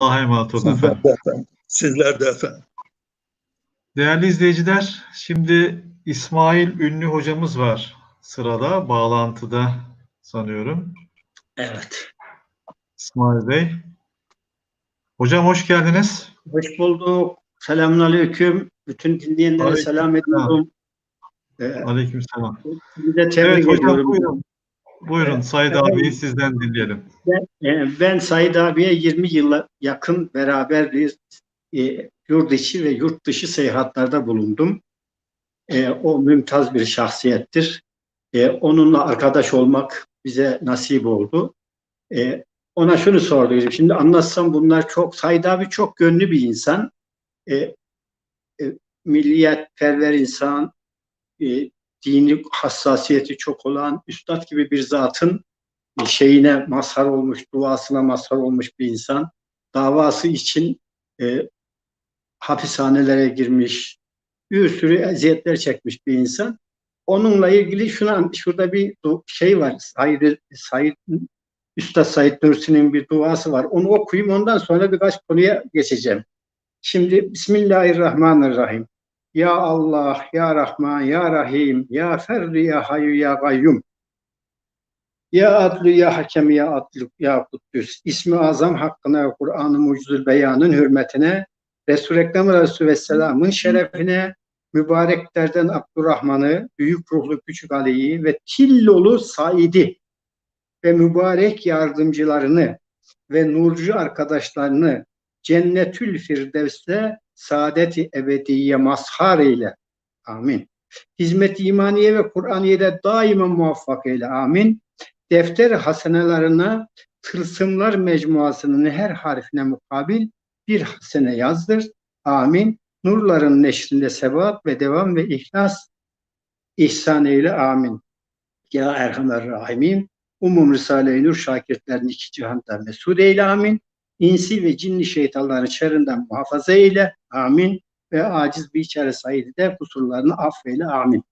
Allah'a emanet olun efendim. Sizler de efendim. Sizler de efendim. Değerli izleyiciler, şimdi İsmail Ünlü hocamız var sırada, bağlantıda sanıyorum. Evet. İsmail Bey. Hocam hoş geldiniz. Hoş bulduk. Selamünaleyküm. Bütün dinleyenlere Aleyküm selam ediyorum. Ee, Aleykümselam. sizi de tebrik Evet hocam ediyorum. buyurun. Buyurun Said Efendim. abiyi sizden dinleyelim. Ben, e, ben Said abiye 20 yıla yakın beraber bir e, yurt içi ve yurt dışı seyahatlerde bulundum. E, o mümtaz bir şahsiyettir. E, onunla arkadaş olmak bize nasip oldu. E, ona şunu sordum. Şimdi anlatsam bunlar çok, Said abi çok gönlü bir insan. E, e, milliyetperver insan, e, dini hassasiyeti çok olan, üstad gibi bir zatın şeyine mazhar olmuş, duasına mazhar olmuş bir insan. Davası için e, hapishanelere girmiş, bir sürü eziyetler çekmiş bir insan. Onunla ilgili şuna, şurada bir şey var. Said, Said, Üstad Said Nursi'nin bir duası var. Onu okuyayım ondan sonra birkaç konuya geçeceğim. Şimdi Bismillahirrahmanirrahim. Ya Allah, Ya Rahman, Ya Rahim, Ya Ferri, Ya Hayyu, Ya Gayyum. Ya Adlu, Ya Hakem, Ya Adlu, Ya Kuddüs. İsmi azam hakkına Kur'an-ı Mucizül Beyan'ın hürmetine, Resul-i Ekrem Aleyhisselam'ın şerefine, mübareklerden Abdurrahman'ı, büyük ruhlu küçük Ali'yi ve Tillolu Said'i ve mübarek yardımcılarını ve nurcu arkadaşlarını Cennetül Firdevs'te saadeti ebediye mazhar eyle. Amin. Hizmet imaniye ve Kur'aniye'de daima muvaffak eyle. Amin. Defter hasenelerine tılsımlar mecmuasının her harfine mukabil bir hasene yazdır. Amin. Nurların neşrinde sebat ve devam ve ihlas ihsan eyle. Amin. Ya Erhamer Rahimim. Umum Risale-i Nur şakirtlerini iki cihanda mesud eyle. Amin. İnsi ve cinli şeytanların şerrinden muhafaza eyle. Amin. Ve aciz bir içeri Said'i de kusurlarını affeyle. Amin.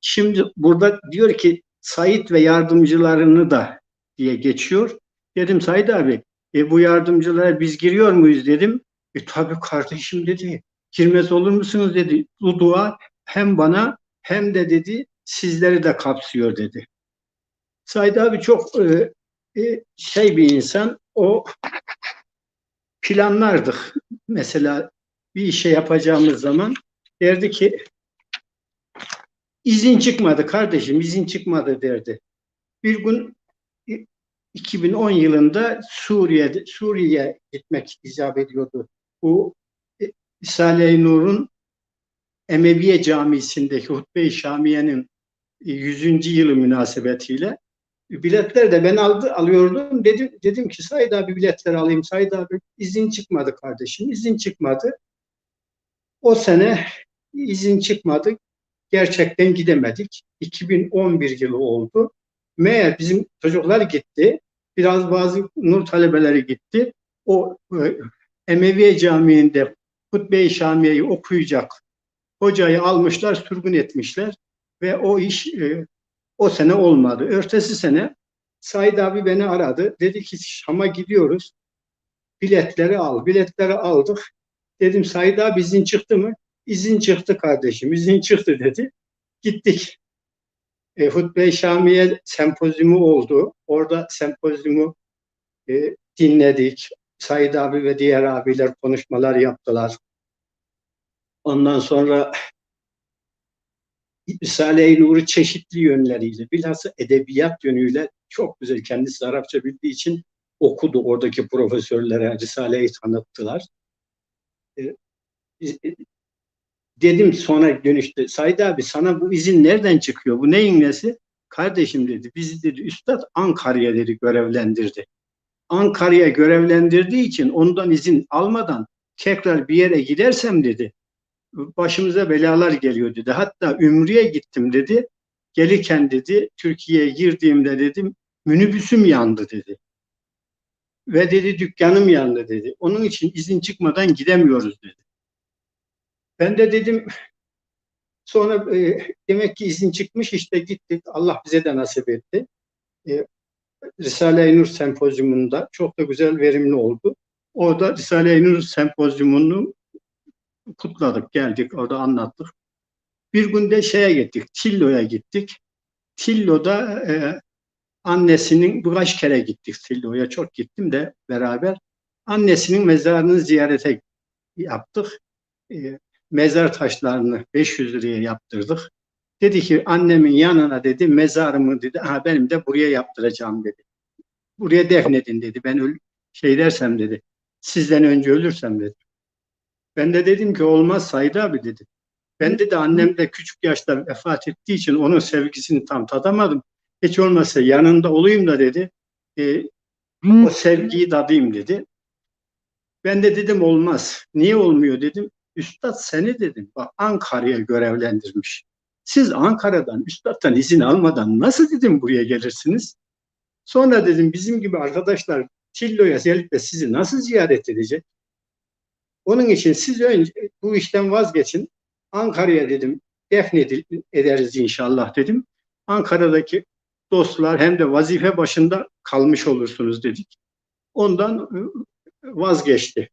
Şimdi burada diyor ki Said ve yardımcılarını da diye geçiyor. Dedim Said abi e, bu yardımcılara biz giriyor muyuz dedim. E tabi kardeşim dedi. Girmez olur musunuz dedi. Bu dua hem bana hem de dedi sizleri de kapsıyor dedi. Said abi çok e, e, şey bir insan. O planlardık. Mesela bir işe yapacağımız zaman derdi ki izin çıkmadı kardeşim izin çıkmadı derdi. Bir gün 2010 yılında Suriye'de Suriye'ye gitmek icap ediyordu. Bu e, Risale-i Nur'un Emeviye Camisi'ndeki Hutbe-i Şamiye'nin 100. yılı münasebetiyle biletler de ben aldı alıyordum. Dedim dedim ki Said abi biletler alayım. Said abi izin çıkmadı kardeşim. izin çıkmadı. O sene izin çıkmadı. Gerçekten gidemedik. 2011 yılı oldu. Meğer bizim çocuklar gitti. Biraz bazı nur talebeleri gitti. O e, Emeviye Camii'nde Hutbe-i Şamiye'yi okuyacak hocayı almışlar, sürgün etmişler ve o iş e, o sene olmadı. Örtesi sene Said abi beni aradı. Dedi ki Şam'a gidiyoruz. Biletleri al. Biletleri aldık. Dedim Said abi izin çıktı mı? İzin çıktı kardeşim. izin çıktı dedi. Gittik. E, Hutbe-i Şamiye sempozyumu oldu. Orada sempozyumu e, dinledik. Said abi ve diğer abiler konuşmalar yaptılar. Ondan sonra Risale-i Nur'u çeşitli yönleriyle, bilhassa edebiyat yönüyle çok güzel. Kendisi Arapça bildiği için okudu. Oradaki profesörlere Risale'yi tanıttılar. Ee, dedim sonra dönüşte, Said abi sana bu izin nereden çıkıyor? Bu neyin nesi? Kardeşim dedi, bizi dedi Üstad Ankara'ya dedi görevlendirdi. Ankara'ya görevlendirdiği için ondan izin almadan tekrar bir yere gidersem dedi, başımıza belalar geliyor dedi. Hatta Ümriye gittim dedi. Gelirken dedi Türkiye'ye girdiğimde dedim minibüsüm yandı dedi. Ve dedi dükkanım yandı dedi. Onun için izin çıkmadan gidemiyoruz dedi. Ben de dedim sonra e, demek ki izin çıkmış işte gittik. Allah bize de nasip etti. E, Risale-i Nur sempozyumunda çok da güzel verimli oldu. Orada Risale-i Nur sempozyumunu kutladık, geldik, orada anlattık. Bir gün de şeye gittik, Tillo'ya gittik. Tillo'da e, annesinin birkaç kere gittik Tillo'ya, çok gittim de beraber. Annesinin mezarını ziyarete yaptık. E, mezar taşlarını 500 liraya yaptırdık. Dedi ki annemin yanına dedi mezarımı dedi ha benim de buraya yaptıracağım dedi. Buraya defnedin dedi. Ben öl şey dersem dedi. Sizden önce ölürsem dedi. Ben de dedim ki olmaz Said abi dedi. Ben de annem de küçük yaşta vefat ettiği için onun sevgisini tam tadamadım. Hiç olmazsa yanında olayım da dedi. E, o sevgiyi tadayım dedi. Ben de dedim olmaz. Niye olmuyor dedim. Üstad seni dedim. Bak Ankara'ya görevlendirmiş. Siz Ankara'dan, üstadtan izin almadan nasıl dedim buraya gelirsiniz? Sonra dedim bizim gibi arkadaşlar Tillo'ya gelip de sizi nasıl ziyaret edecek? Onun için siz önce bu işten vazgeçin. Ankara'ya dedim defnedil ederiz inşallah dedim. Ankara'daki dostlar hem de vazife başında kalmış olursunuz dedik. Ondan vazgeçti.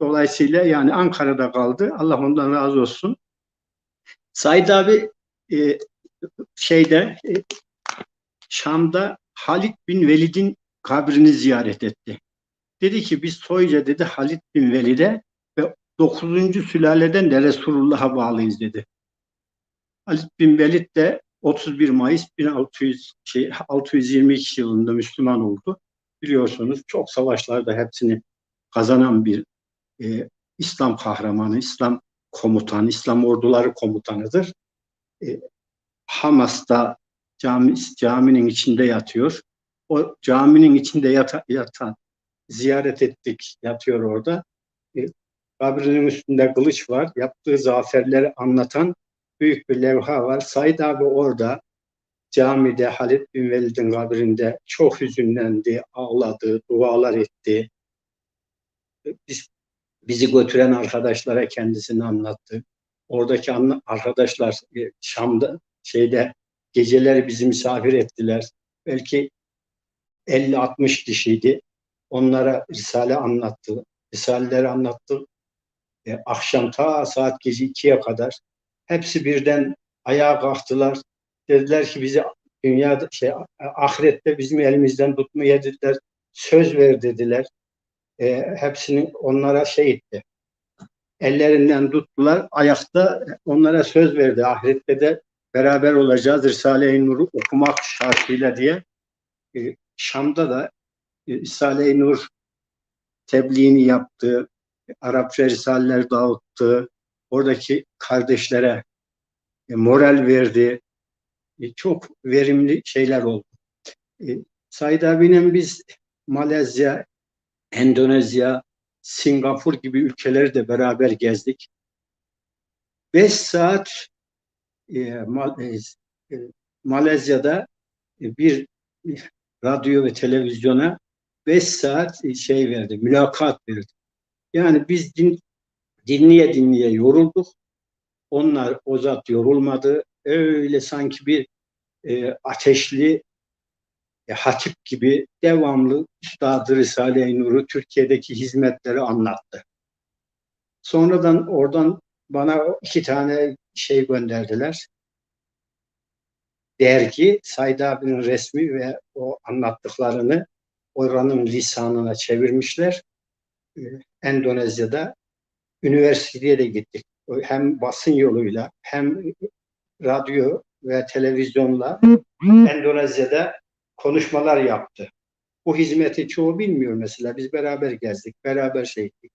Dolayısıyla yani Ankara'da kaldı. Allah ondan razı olsun. Said abi e, şeyde e, Şam'da Halit bin Velid'in kabrini ziyaret etti. Dedi ki biz soyca dedi Halit bin Velid'e ve 9. sülaleden de Resulullah'a bağlıyız dedi. Halit bin Velid de 31 Mayıs 1600 şey 622 yılında Müslüman oldu. Biliyorsunuz çok savaşlarda hepsini kazanan bir e, İslam kahramanı, İslam komutanı, İslam orduları komutanıdır. E, Hamas'ta cami, caminin içinde yatıyor. O caminin içinde yata, yatan, ziyaret ettik, yatıyor orada. E, kabrinin üstünde kılıç var. Yaptığı zaferleri anlatan büyük bir levha var. Said abi orada camide Halid bin Velid'in kabrinde çok hüzünlendi, ağladı, dualar etti. Biz, bizi götüren arkadaşlara kendisini anlattı. Oradaki arkadaşlar e, Şam'da şeyde geceleri bizi misafir ettiler. Belki 50-60 kişiydi. Onlara Risale anlattı. Risaleleri anlattı. E, akşam ta saat gece 2'ye kadar hepsi birden ayağa kalktılar. Dediler ki bizi dünyada şey ahirette bizim elimizden tutmaya dediler. Söz ver dediler. E, hepsinin onlara şey etti. Ellerinden tuttular. Ayakta onlara söz verdi. Ahirette de beraber olacağız. Risale-i Nur'u okumak şartıyla diye. E, Şam'da da Risale-i Nur tebliğini yaptı. Arapça risaleler dağıttı. Oradaki kardeşlere e, moral verdi. E, çok verimli şeyler oldu. E, Said abinin biz Malezya, Endonezya, Singapur gibi ülkeleri de beraber gezdik. Beş saat Mal Malezya'da bir radyo ve televizyona beş saat şey verdi, mülakat verdi. Yani biz din, dinleye dinleye yorulduk. Onlar o zat yorulmadı. Öyle sanki bir e, ateşli e, hatip gibi devamlı Üstad-ı Risale-i Nur'u Türkiye'deki hizmetleri anlattı. Sonradan oradan bana iki tane şey gönderdiler. Dergi, Said abinin resmi ve o anlattıklarını oranın lisanına çevirmişler. Ee, Endonezya'da üniversiteye de gittik. Hem basın yoluyla hem radyo ve televizyonla Endonezya'da konuşmalar yaptı. Bu hizmeti çoğu bilmiyor mesela. Biz beraber gezdik, beraber şey ettik.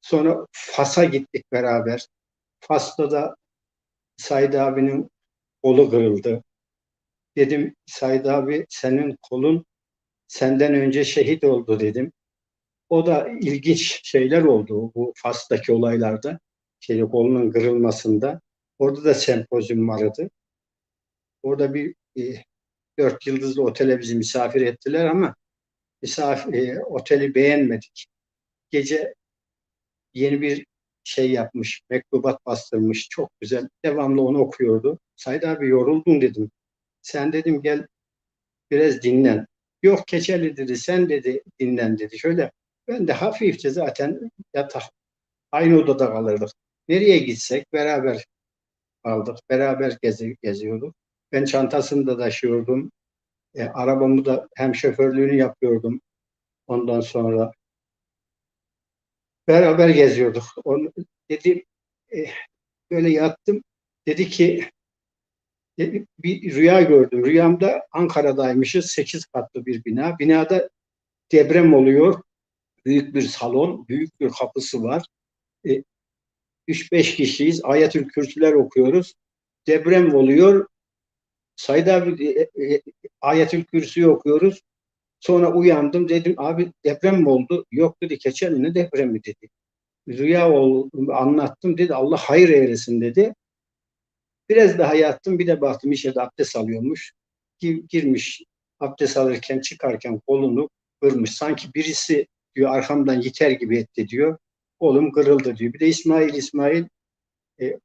Sonra Fas'a gittik beraber. Fas'ta da Said abinin kolu kırıldı. Dedim Said abi senin kolun senden önce şehit oldu dedim. O da ilginç şeyler oldu bu Fas'taki olaylarda. Şey, kolunun kırılmasında. Orada da sempozyum vardı. Orada bir e, dört yıldızlı otele bizi misafir ettiler ama misafir, e, oteli beğenmedik. Gece yeni bir şey yapmış, mektubat bastırmış, çok güzel. Devamlı onu okuyordu. Said abi yoruldun dedim. Sen dedim gel biraz dinlen. Yok keçeli dedi sen dedi dinlen dedi. Şöyle ben de hafifçe zaten yatak aynı odada kalırdık. Nereye gitsek beraber kaldık. Beraber gezi, geziyorduk. Ben çantasını da taşıyordum. E, arabamı da hem şoförlüğünü yapıyordum. Ondan sonra beraber geziyorduk. Onu, dedi e, böyle yattım. Dedi ki bir rüya gördüm. Rüyamda Ankara'daymışız. Sekiz katlı bir bina. Binada deprem oluyor. Büyük bir salon, büyük bir kapısı var. E, 3-5 kişiyiz. Ayetül Kürsüler okuyoruz. Deprem oluyor. Said abi e, e, Ayetül Kürsü'yü okuyoruz. Sonra uyandım dedim abi deprem mi oldu? Yok dedi geçen ne depremi dedi. Rüya oldu, anlattım dedi Allah hayır eylesin dedi. Biraz daha yattım bir de baktım işe de abdest alıyormuş. Gir- Girmiş abdest alırken çıkarken kolunu kırmış. Sanki birisi diyor arkamdan yiter gibi etti diyor. Kolum kırıldı diyor. Bir de İsmail İsmail e,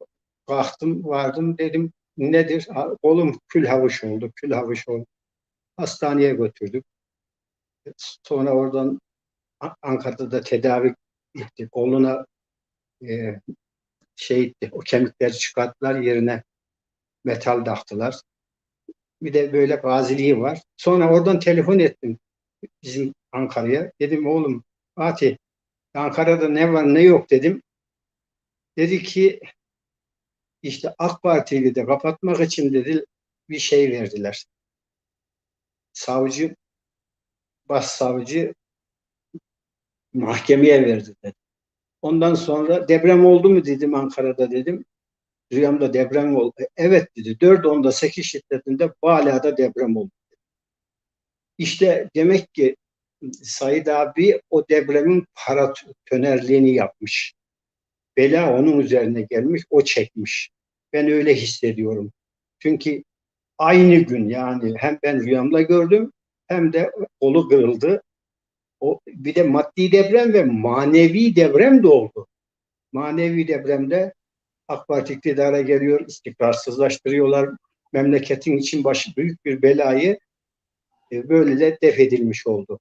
kalktım vardım dedim nedir? Kolum kül havuç oldu. Kül havuç oldu. Hastaneye götürdük. Sonra oradan Ankara'da da tedavi etti. Koluna e, şey o kemikleri çıkarttılar yerine metal taktılar. Bir de böyle gaziliği var. Sonra oradan telefon ettim bizim Ankara'ya. Dedim oğlum Fatih Ankara'da ne var ne yok dedim. Dedi ki işte AK Parti'yi de kapatmak için dedi bir şey verdiler. Savcı başsavcı mahkemeye verdi dedi. Ondan sonra deprem oldu mu dedim Ankara'da dedim. Rüyamda deprem oldu. Evet dedi. 4.10'da 8 şiddetinde Bala'da deprem oldu. İşte demek ki Said abi o depremin paratonerliğini yapmış. Bela onun üzerine gelmiş, o çekmiş. Ben öyle hissediyorum. Çünkü aynı gün yani hem ben rüyamda gördüm hem de kolu kırıldı. O bir de maddi deprem ve manevi deprem de oldu. Manevi depremde AK Parti iktidara geliyor, istikrarsızlaştırıyorlar. Memleketin için başı büyük bir belayı e, böylece def edilmiş oldu.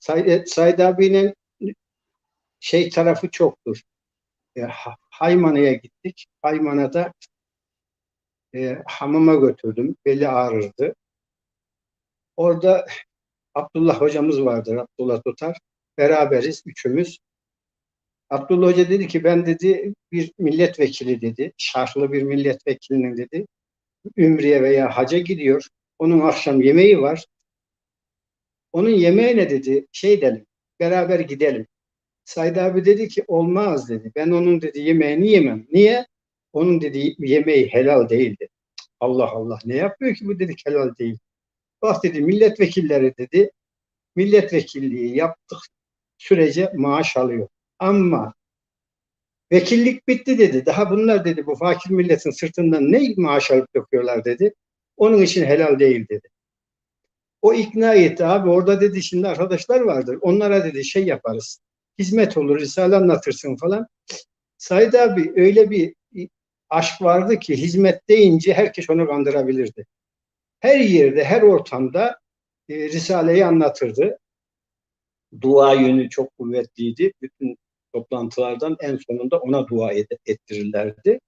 Said, Said abinin şey tarafı çoktur. E, Ha- Haymana'ya gittik. Haymana'da e, hamama götürdüm. Beli ağrırdı. Orada Abdullah hocamız vardır. Abdullah Tutar. Beraberiz üçümüz. Abdullah Hoca dedi ki ben dedi bir milletvekili dedi. Şarhlı bir milletvekilinin dedi. Ümriye veya haca gidiyor. Onun akşam yemeği var. Onun yemeğine dedi şey edelim. Beraber gidelim. Said abi dedi ki olmaz dedi. Ben onun dedi yemeğini yemem. Niye? Onun dedi yemeği helal değildi. Allah Allah ne yapıyor ki bu dedi helal değil. Bak dedi milletvekilleri dedi milletvekilliği yaptık sürece maaş alıyor. Ama vekillik bitti dedi. Daha bunlar dedi bu fakir milletin sırtından ne maaş alıp döküyorlar dedi. Onun için helal değil dedi. O ikna etti abi orada dedi şimdi arkadaşlar vardır. Onlara dedi şey yaparız. Hizmet olur, risale anlatırsın falan. Said abi öyle bir aşk vardı ki hizmet deyince herkes onu kandırabilirdi. Her yerde, her ortamda e, Risale'yi anlatırdı. Dua yönü çok kuvvetliydi. Bütün toplantılardan en sonunda ona dua ettirirlerdi.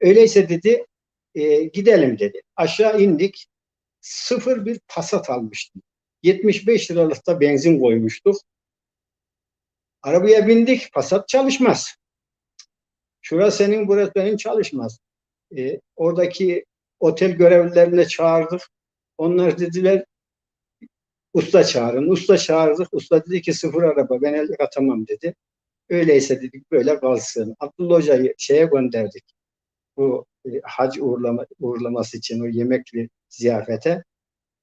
Öyleyse dedi e, gidelim dedi. Aşağı indik. Sıfır bir pasat almıştım. 75 liralıkta benzin koymuştuk. Arabaya bindik. Pasat çalışmaz. Şura senin, burası benim çalışmaz. E, oradaki otel görevlilerine çağırdık. Onlar dediler usta çağırın. Usta çağırdık. Usta dedi ki sıfır araba ben el atamam dedi. Öyleyse dedik böyle kalsın. Abdullah Hoca'yı şeye gönderdik. Bu e, hac uğurlama, uğurlaması için o yemekli ziyafete.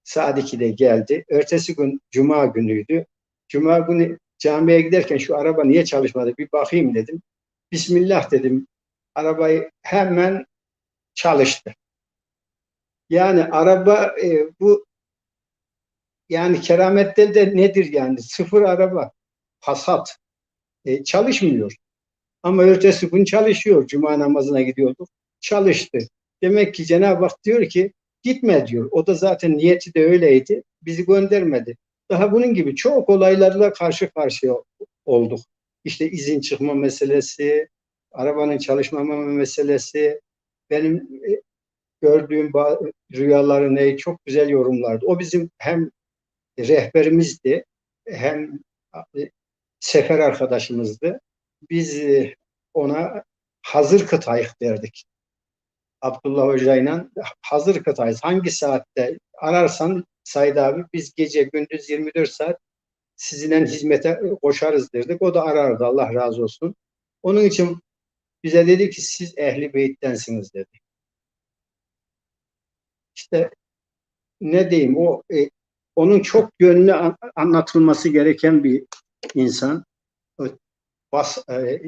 Saat 2'de geldi. Ertesi gün Cuma günüydü. Cuma günü camiye giderken şu araba niye çalışmadı bir bakayım dedim. Bismillah dedim. Arabayı hemen çalıştı. Yani araba e, bu yani keramette de nedir yani sıfır araba Passat e, çalışmıyor. Ama ertesi gün çalışıyor. Cuma namazına gidiyorduk. Çalıştı. Demek ki Cenab-ı Hak diyor ki gitme diyor. O da zaten niyeti de öyleydi. Bizi göndermedi. Daha bunun gibi çok olaylarla karşı karşıya olduk. İşte izin çıkma meselesi, arabanın çalışmama meselesi, benim e, gördüğüm rüyaları ne çok güzel yorumlardı. O bizim hem rehberimizdi hem sefer arkadaşımızdı. Biz e, ona hazır kıtayık derdik. Abdullah Hoca'yla hazır kıtayız. Hangi saatte ararsan Said abi biz gece gündüz 24 saat sizinle hizmete koşarız derdik. O da arardı Allah razı olsun. Onun için bize dedi ki siz ehli beyttensiniz dedi. İşte ne diyeyim o e, onun çok yönlü an- anlatılması gereken bir insan. O Bas, e,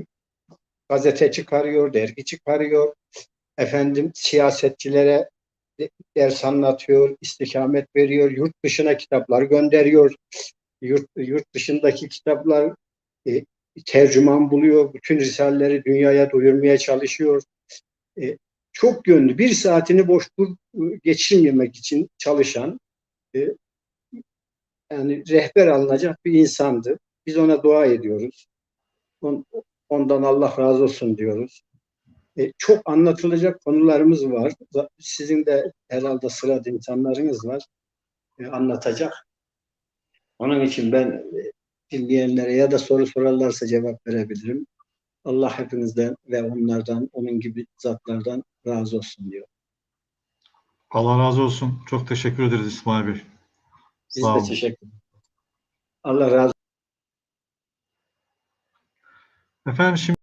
gazete çıkarıyor, dergi çıkarıyor. Efendim siyasetçilere de- ders anlatıyor, istikamet veriyor, yurt dışına kitaplar gönderiyor. Yurt, yurt dışındaki kitaplar e, tercüman buluyor, bütün risaleleri dünyaya duyurmaya çalışıyor. E, çok yönlü, bir saatini boş dur, geçirmemek için çalışan, e, yani rehber alınacak bir insandı. Biz ona dua ediyoruz. On- Ondan Allah razı olsun diyoruz. E, çok anlatılacak konularımız var. Sizin de herhalde sırada insanlarınız var. e, anlatacak. Onun için ben e, dinleyenlere ya da soru sorarlarsa cevap verebilirim. Allah hepinizden ve onlardan, onun gibi zatlardan razı olsun diyor. Allah razı olsun. Çok teşekkür ederiz İsmail Bey. Biz Sağ de olun. teşekkür ederiz. Allah razı Efendim şimdi